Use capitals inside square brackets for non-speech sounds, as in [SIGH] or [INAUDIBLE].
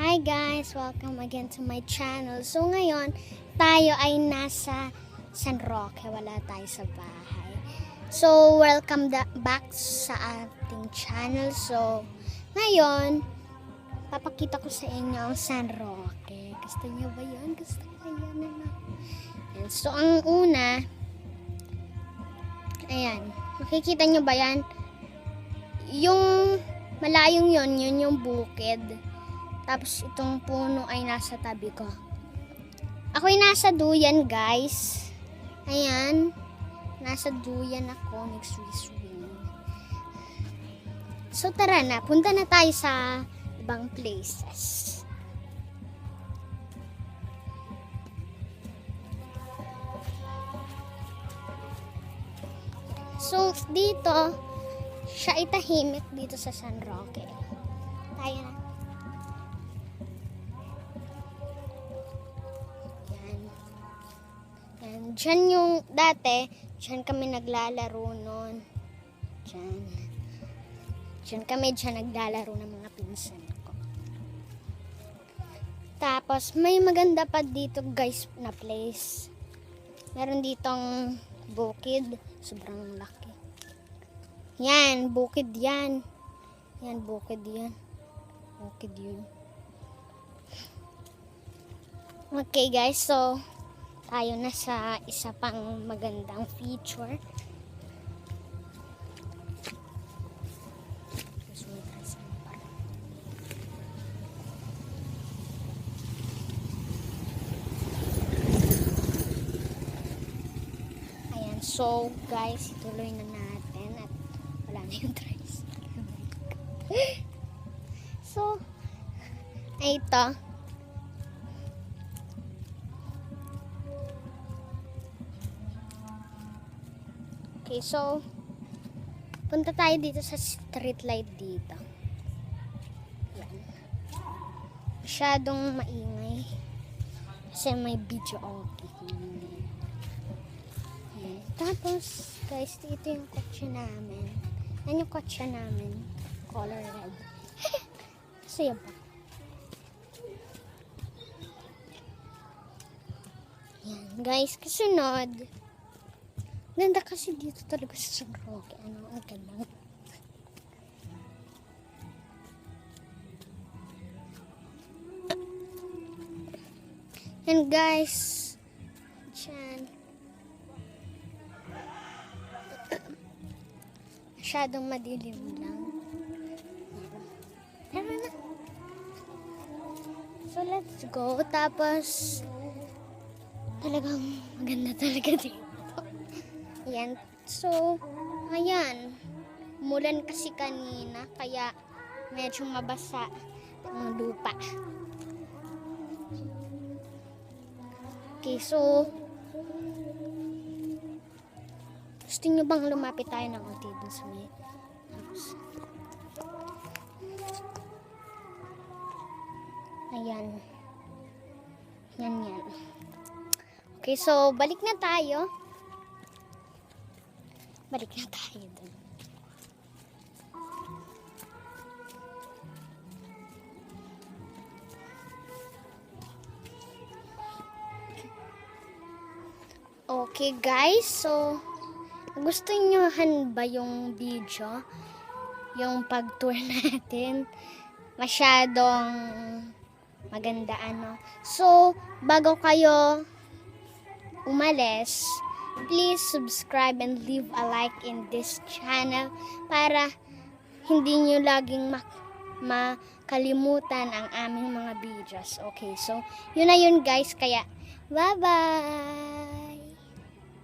Hi guys! Welcome again to my channel. So ngayon, tayo ay nasa San Roque. Wala tayo sa bahay. So, welcome back sa ating channel. So, ngayon, papakita ko sa inyo ang San Roque. Gusto niyo ba yan? Gusto ko yan na. Yan. So, ang una, ayan. Makikita niyo ba yan? Yung malayong yon yun yung bukid. Tapos itong puno ay nasa tabi ko. Ako'y nasa duyan, guys. Ayan. Nasa duyan ako. Nag-swing. So tara na. Punta na tayo sa ibang places. So, dito, siya ay tahimik dito sa San Roque. Tayo na. Yan. Diyan yung, dati, diyan kami naglalaro noon. Diyan. Diyan kami diyan naglalaro ng mga pinsan ko. Tapos, may maganda pa dito guys na place. Meron ditong bukid. Sobrang laki. Yan, bukid yan. Yan, bukid yan. Bukid yun. Okay guys, so tayo na sa isa pang magandang feature. Ayan, so guys, ituloy na natin at wala na yung tricycle. [LAUGHS] so, ito. Okay, so, punta tayo dito sa street light dito. Yan. Masyadong maingay. Kasi may video okay. Yan. Tapos, guys, ito yung kotse namin. Yan yung kotse namin. Color red. [LAUGHS] Kasi ba? Yan, guys, kasunod. Ganda kasi dito talaga sa San Roque. Ano, ang ganda. Yan guys. Diyan. Masyadong madilim lang. Tara na. So let's go. Tapos, talagang maganda talaga dito. Ayan. So, ayan. Mulan kasi kanina, kaya medyo mabasa ang lupa. Okay, so, gusto nyo bang lumapit tayo ng konti dun sa may house? Ayan. Yan, yan. Okay, so, balik na tayo. Balik na tayo dun. Okay guys, so gusto nyo ba yung video? Yung pag-tour [LAUGHS] natin? Masyadong maganda ano. So, bago kayo umalis, please subscribe and leave a like in this channel para hindi nyo laging mak- makalimutan ang aming mga videos. Okay, so yun na yun guys. Kaya, bye-bye!